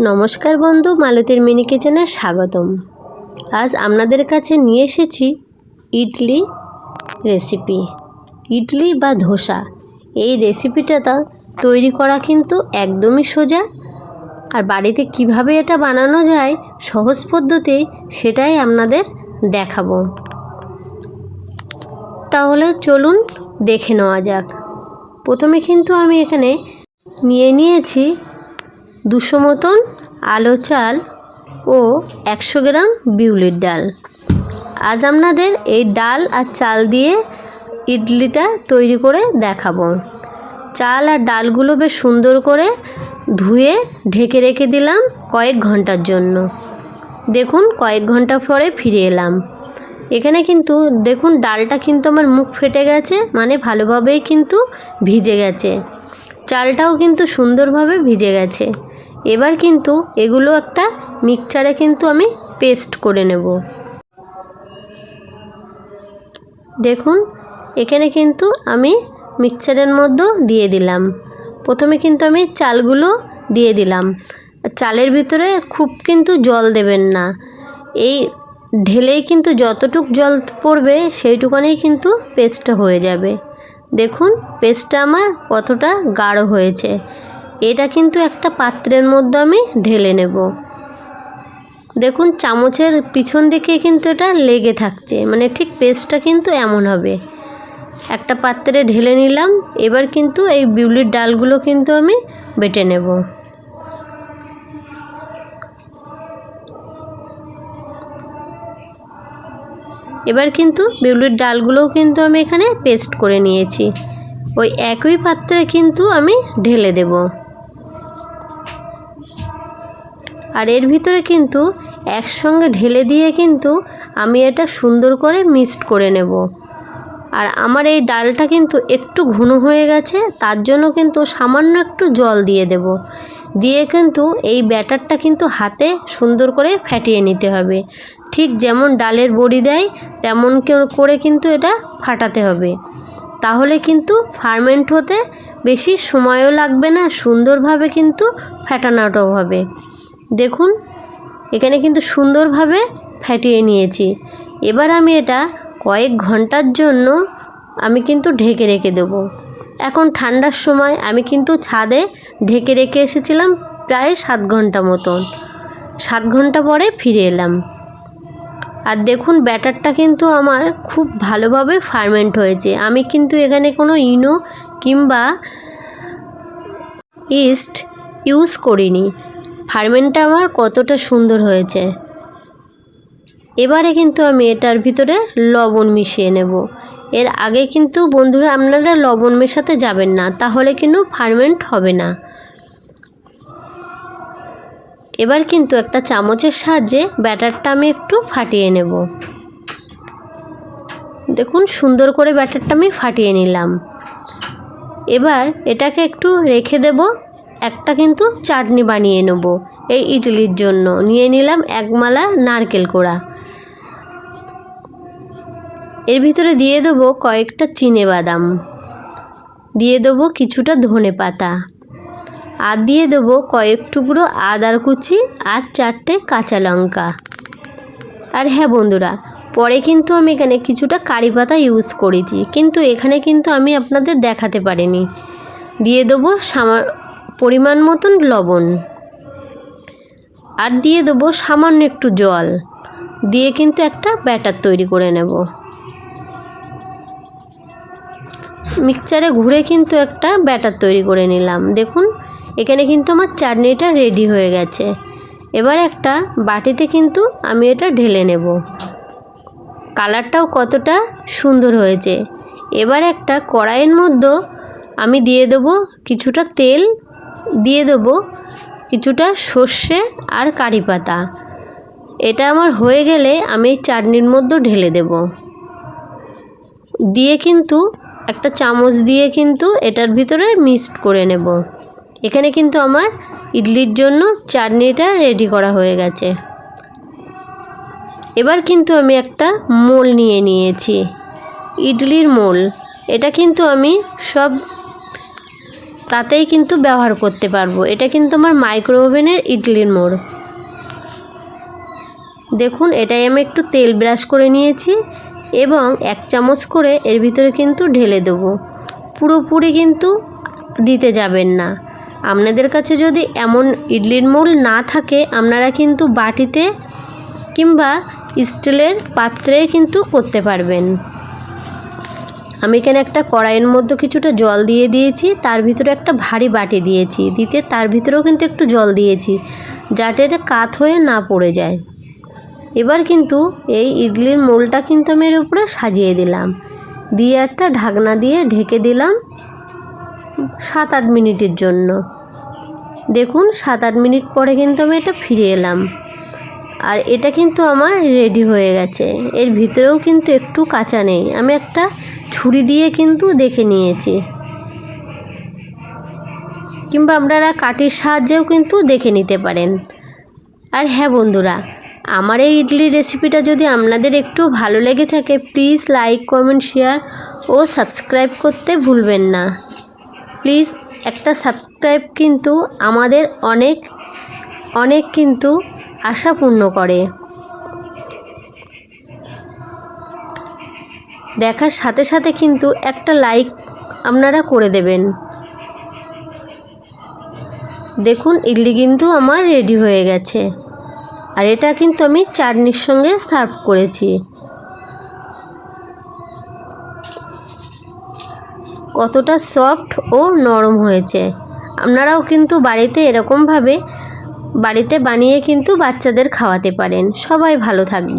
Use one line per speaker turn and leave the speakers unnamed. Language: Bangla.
নমস্কার বন্ধু, মালতীর মিনি কিচেনে স্বাগতম। আজ আপনাদের কাছে নিয়ে এসেছি ইডলি রেসিপি। ইডলি বা ধোসা, এই রেসিপিটা তৈরি করা কিন্তু একদমই সোজা। আর বাড়িতে কীভাবে এটা বানানো যায়, সহজ পদ্ধতি সেটাই আপনাদের দেখাবো। তাহলে চলুন দেখে নেওয়া যাক। প্রথমে কিন্তু আমি এখানে নিয়ে নিয়েছি দুশো মতন আলো চাল ও একশো গ্রাম বিউলির ডাল। আজ আপনাদের এই ডাল আর চাল দিয়ে ইডলিটা তৈরি করে দেখাবো। চাল আর ডালগুলো বেশ সুন্দর করে ধুয়ে ঢেকে রেখে দিলাম কয়েক ঘণ্টার জন্য। দেখুন, কয়েক ঘণ্টা পরে ফিরে এলাম। এখানে কিন্তু, দেখুন, ডালটা কিন্তু আমার মুখ ফেটে গেছে মানে ভালোভাবেই কিন্তু ভিজে গেছে। চালটাও কিন্তু সুন্দরভাবে ভিজে গেছে। এবার কিন্তু এগুলো একটা মিক্সচারে কিন্তু আমি পেস্ট করে নেব। দেখুন, এখানে কিন্তু আমি মিক্সচারের মধ্যে দিয়ে দিলাম। প্রথমে কিন্তু আমি চালগুলো দিয়ে দিলাম। চালের ভিতরে খুব কিন্তু জল দেবেন না। এই ঢেলেই কিন্তু যতটুক জল পড়বে সেইটুকানেই কিন্তু পেস্টটা হয়ে যাবে। দেখুন পেস্টটা আমার কতটা গাঢ় হয়েছে। এটা কিন্তু একটা পাত্রের মধ্যে আমি ঢেলে নেব। দেখুন, চামচের পিছন দিকে কিন্তু এটা লেগে থাকছে। মানে ঠিক পেস্টটা কিন্তু এমন হবে। একটা পাত্রে ঢেলে নিলাম। এবার কিন্তু এই বিউলির ডালগুলো কিন্তু আমি বেটে নেব। এবার কিন্তু বিউলির ডালগুলোও কিন্তু আমি এখানে পেস্ট করে নিয়েছি। ওই একই পাত্রে কিন্তু আমি ঢেলে দেব। আর এর ভিতরে কিন্তু একসঙ্গে ঢেলে দিয়ে কিন্তু আমি এটা সুন্দর করে মিক্সড করে নেব। আর আমার এই ডালটা কিন্তু একটু ঘন হয়ে গেছে, তার জন্য কিন্তু সামান্য একটু জল দিয়ে দেব। দিয়ে কিন্তু এই ব্যাটারটা কিন্তু হাতে সুন্দর করে ফ্যাটিয়ে নিতে হবে। ঠিক যেমন ডালের বড়ি দেয়, তেমন করে কিন্তু এটা ফাটাতে হবে। তাহলে কিন্তু ফার্মেন্ট হতে বেশি সময়ও লাগবে না, সুন্দরভাবে কিন্তু ফ্যাটানোটাও হবে। দেখুন, এখানে কিন্তু সুন্দরভাবে ফ্যাটিয়ে নিয়েছি। এবার আমি এটা কয়েক ঘণ্টার জন্য আমি কিন্তু ঢেকে রেখে দেব। এখন ঠান্ডার সময় আমি কিন্তু ছাদে ঢেকে রেখে এসেছিলাম প্রায় সাত ঘণ্টা মতন। সাত ঘণ্টা পরে ফিরে এলাম। আর দেখুন, ব্যাটারটা কিন্তু আমার খুব ভালোভাবে ফার্মেন্ট হয়েছে। আমি কিন্তু এখানে কোনো ইনো কিংবা ইস্ট ইউজ করিনি। ফার্মেন্টটা আমার কতটা সুন্দর হয়েছে। এবারে কিন্তু আমি এটার ভিতরে লবণ মিশিয়ে নেব। এর আগে কিন্তু বন্ধুরা আপনারা লবণ মেশাতে যাবেন না, তাহলে কিন্তু ফার্মেন্ট হবে না। এবার কিন্তু একটা চামচের সাহায্যে ব্যাটারটা আমি একটু ফাটিয়ে নেব। দেখুন, সুন্দর করে ব্যাটারটা আমি ফাটিয়ে নিলাম। এবার এটাকে একটু রেখে দেব একটা কিন্তু চাটনি বানিয়ে নেব এই ইডলির জন্য। নিয়ে নিলাম এক মালা নারকেল কোড়া। এর ভিতরে দিয়ে দেবো কয়েকটা চিনে বাদাম। দিয়ে দেবো কিছুটা ধনে পাতা। আর দিয়ে দেবো কয়েক টুকরো আদার কুচি আর চারটে কাঁচা লঙ্কা। আর হ্যাঁ বন্ধুরা, পরে কিন্তু আমি এখানে কিছুটা কারি পাতা ইউজ করেছি। কিন্তু এখানে কিন্তু আমি আপনাদের দেখাতে পারিনি। দিয়ে দেবো সামা পরিমাণ মতন লবণ। আর দিয়ে দেবো সামান্য একটু জল। দিয়ে কিন্তু একটা ব্যাটার তৈরি করে নেব। মিক্সচারে ঘুরে কিন্তু একটা ব্যাটার তৈরি করে নিলাম। দেখুন, এখানে কিন্তু আমার চাটনিটা রেডি হয়ে গেছে। এবার একটা বাটিতে কিন্তু আমি এটা ঢেলে নেব। কালারটাও কতটা সুন্দর হয়েছে। এবার একটা কড়াইয়ের মধ্যে আমি দিয়ে দেবো কিছুটা তেল দিয়ে দেবো কিছুটা সর্ষে আর কারি পাতা। এটা আমার হয়ে গেলে আমি চাটনির মধ্যে ঢেলে দেব। দিয়ে কিন্তু একটা চামচ দিয়ে কিন্তু এটার ভিতরে মিক্সড করে নেব। এখানে কিন্তু আমার ইডলির জন্য চাটনিটা রেডি করা হয়ে গেছে। এবার কিন্তু আমি একটা মোল নিয়ে নিয়েছি। ইডলির মোল। এটা কিন্তু আমি সব তাতেই কিন্তু ব্যবহার করতে পারব। এটা কিন্তু আমার মাইক্রো ওভেনের ইডলির মোড়। দেখুন, এটাই আমি একটু তেল ব্রাশ করে নিয়েছি এবং এক চামচ করে এর ভিতরে কিন্তু ঢেলে দেবো। পুরোপুরি কিন্তু দিতে যাবেন না। আপনাদের কাছে যদি এমন ইডলির মোল না থাকে, আপনারা কিন্তু বাটিতে কিংবা স্টিলের পাত্রে কিন্তু করতে পারবেন। আমি এখানে একটা কড়াইয়ের মধ্যে কিছুটা জল দিয়ে দিয়েছি, তার ভিতরে একটা ভারী বাটি দিয়েছি, দিতে তার ভিতরেও কিন্তু একটু জল দিয়েছি, যাতে এটা কাত হয়ে না পড়ে যায়। এবার কিন্তু এই ইডলির মোলটা কিন্তু আমি এর উপরে সাজিয়ে দিলাম। দিয়ে একটা ঢাকনা দিয়ে ঢেকে দিলাম সাত আট মিনিটের জন্য। দেখুন সাত আট মিনিট পরে কিন্তু আমি এটা ফিরে এলাম। আর এটা কিন্তু আমার রেডি হয়ে গেছে। এর ভিতরেও কিন্তু একটু কাঁচা নেই। আমি একটা ছুরি দিয়ে কিন্তু দেখে নিয়েছি। কিংবা আপনারা কাঠির সাহায্যেও কিন্তু দেখে নিতে পারেন। আর হ্যাঁ বন্ধুরা, আমার এই ইডলি রেসিপিটা যদি আপনাদের একটু ভালো লেগে থাকে প্লিজ লাইক কমেন্ট শেয়ার ও সাবস্ক্রাইব করতে ভুলবেন না। প্লিজ একটা সাবস্ক্রাইব কিন্তু আমাদের অনেক অনেক কিন্তু আশা পূর্ণ করে। দেখার সাথে সাথে কিন্তু একটা লাইক আপনারা করে দেবেন। দেখুন, ইডলি কিন্তু আমার রেডি হয়ে গেছে। আর এটা কিন্তু আমি চাটনির সঙ্গে সার্ভ করেছি। কতটা সফট ও নরম হয়েছে। আপনারাও কিন্তু বাড়িতে এরকমভাবে বাড়িতে বানিয়ে কিন্তু বাচ্চাদের খাওয়াতে পারেন। সবাই ভালো থাকবে।